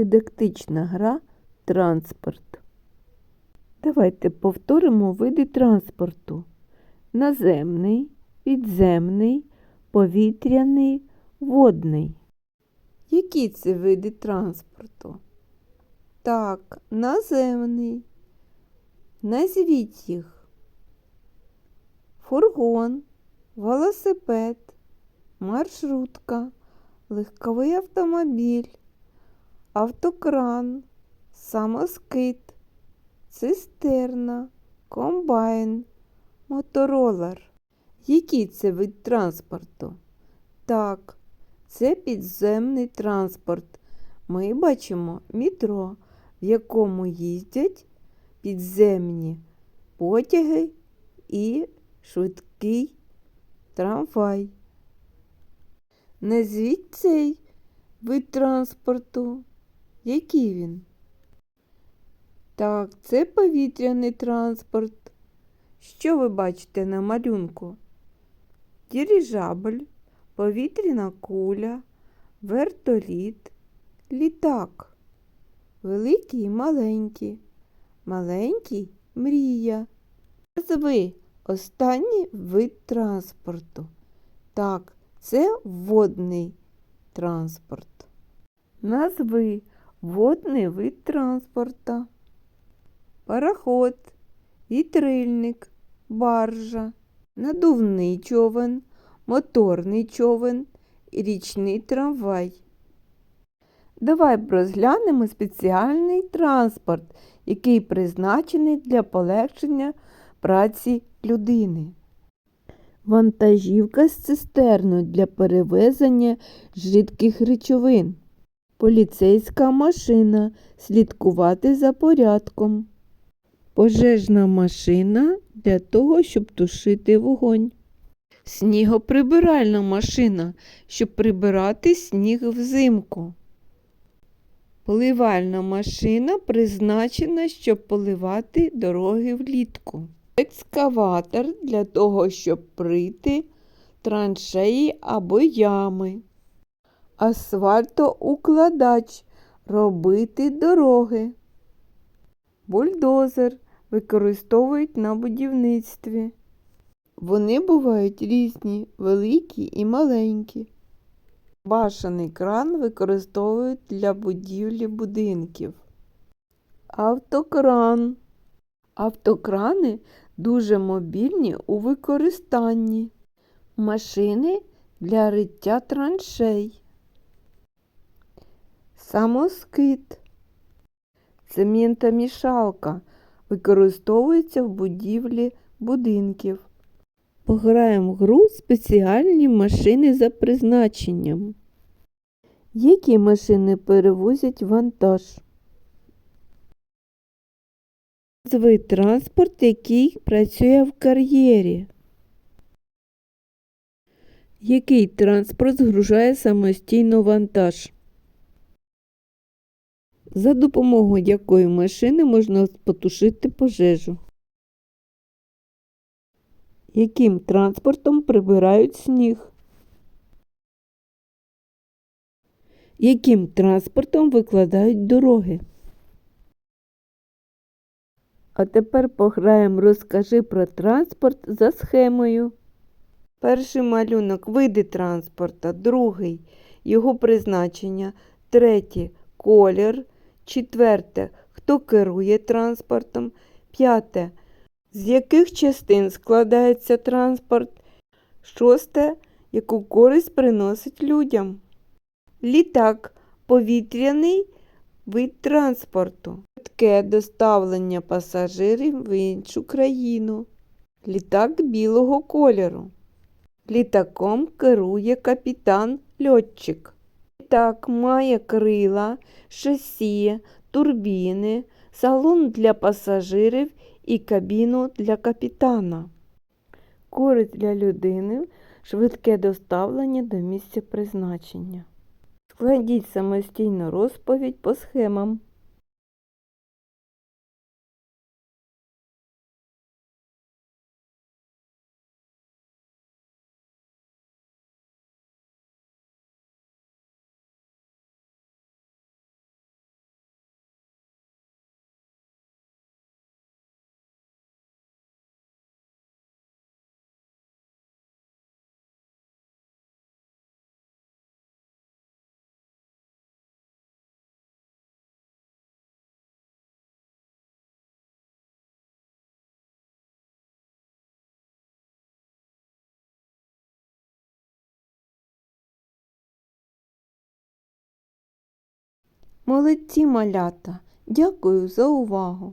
Дидактична гра транспорт. Давайте повторимо види транспорту. Наземний, підземний, повітряний, водний. Які це види транспорту? Так, наземний. Назвіть їх. Фургон, велосипед, маршрутка, легковий автомобіль, автокран, самоскид, цистерна, комбайн, моторолер. Який це вид транспорту? Так, це підземний транспорт. Ми бачимо метро, в якому їздять підземні потяги і швидкий трамвай. Назвіть цей вид транспорту. Який він? Так, це повітряний транспорт. Що ви бачите на малюнку? Дирижабль, повітряна куля, вертоліт, літак. Великий і маленький. Маленький мрія. Назви останній вид транспорту. Так, це водний транспорт. Назви водний вид транспорта. Пароход, вітрильник, баржа, надувний човен, моторний човен і річний трамвай. Давай розглянемо спеціальний транспорт, який призначений для полегшення праці людини. Вантажівка з цистерною для перевезення жидких речовин. Поліцейська машина слідкувати за порядком. Пожежна машина для того, щоб тушити вогонь. Снігоприбиральна машина, щоб прибирати сніг взимку. Поливальна машина призначена, щоб поливати дороги влітку. Екскаватор для того, щоб прити траншеї або ями. Асфальтоукладач робити дороги. Бульдозер використовують на будівництві. Вони бувають різні, великі і маленькі. Башений кран використовують для будівлі будинків. Автокран. Автокрани дуже мобільні у використанні. Машини для риття траншей. Самоскид. Цементомішалка використовується в будівлі будинків. Пограємо в гру спеціальні машини за призначенням. Які машини перевозять вантаж? Назви транспорт, який працює в кар'єрі. Який транспорт згружає самостійно вантаж? За допомогою якої машини можна потушити пожежу? Яким транспортом прибирають сніг? Яким транспортом викладають дороги? А тепер пограємо розкажи про транспорт за схемою. Перший малюнок види транспорта, другий його призначення, третє колір, четверте хто керує транспортом, п'яте з яких частин складається транспорт, шосте яку користь приносить людям. Літак повітряний вид транспорту, швидке доставлення пасажирів в іншу країну. Літак білого кольору. Літаком керує капітан льотчик. Літак має крила, шасі, турбіни, салон для пасажирів і кабіну для капітана. Користь для людини швидке доставлення до місця призначення. Складіть самостійну розповідь по схемам. Молодці малята. Дякую за увагу.